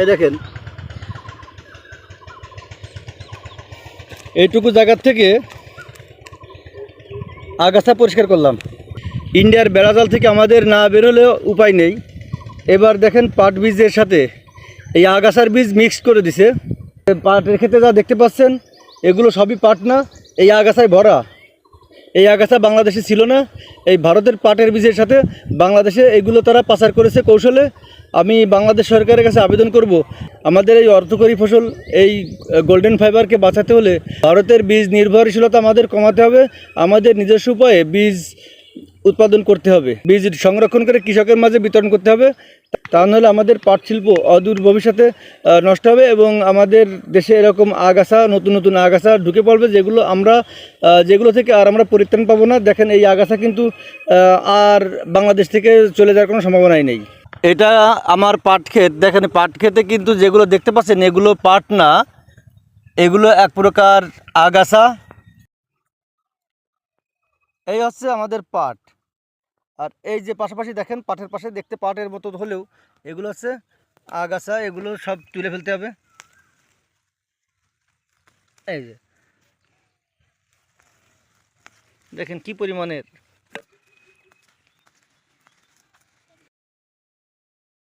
এই দেখেন। এইটুকু জায়গার থেকে আগাছা পরিষ্কার করলাম। ইন্ডিয়ার বেড়াজাল থেকে আমাদের না বেরোলেও উপায় নেই। এবার দেখেন পাট বীজের সাথে এই আগাছার বীজ মিক্স করে দিছে। পাটের ক্ষেত্রে যা দেখতে পাচ্ছেন, এগুলো সবই পাট না, এই আগাছায় ভরা। এই আগাছা বাংলাদেশে ছিল না। এই ভারতের পাটের বীজের সাথে বাংলাদেশে এগুলো তারা পাচার করেছে কৌশলে। আমি বাংলাদেশ সরকারের কাছে আবেদন করব। আমাদের এই অর্থকরী ফসল, এই গোল্ডেন ফাইবারকে বাঁচাতে হলে ভারতের বীজ নির্ভরশীলতা আমাদের কমাতে হবে। আমাদের নিজস্ব উপায়ে বীজ উৎপাদন করতে হবে। বীজ সংরক্ষণ করে কৃষকের মাঝে বিতরণ করতে হবে। তা নাহলে আমাদের পাট শিল্প অদূর ভবিষ্যতে নষ্ট হবে এবং আমাদের দেশে এরকম আগাছা, নতুন নতুন আগাছা ঢুকে পড়বে যেগুলো আমরা যেগুলো থেকে আর আমরা পরিত্রাণ পাবো না। দেখেন এই আগাছা কিন্তু আর বাংলাদেশ থেকে চলে যাওয়ার কোনো সম্ভাবনাই নেই। এটা আমার পাট ক্ষেত। দেখেন পাট ক্ষেতে কিন্তু যেগুলো দেখতে পাচ্ছেন, এগুলো পাট না। এগুলো এক প্রকার আগাছা। এই হচ্ছে আমাদের পাট। আর এই যে পাশাপাশি দেখেন পাঠের পাশে দেখতে পাটের মতো হলেও এগুলো হচ্ছে আগাছা, এগুলো সব তুলে ফেলতে হবে। এই যে। দেখেন কি পরিমাণের।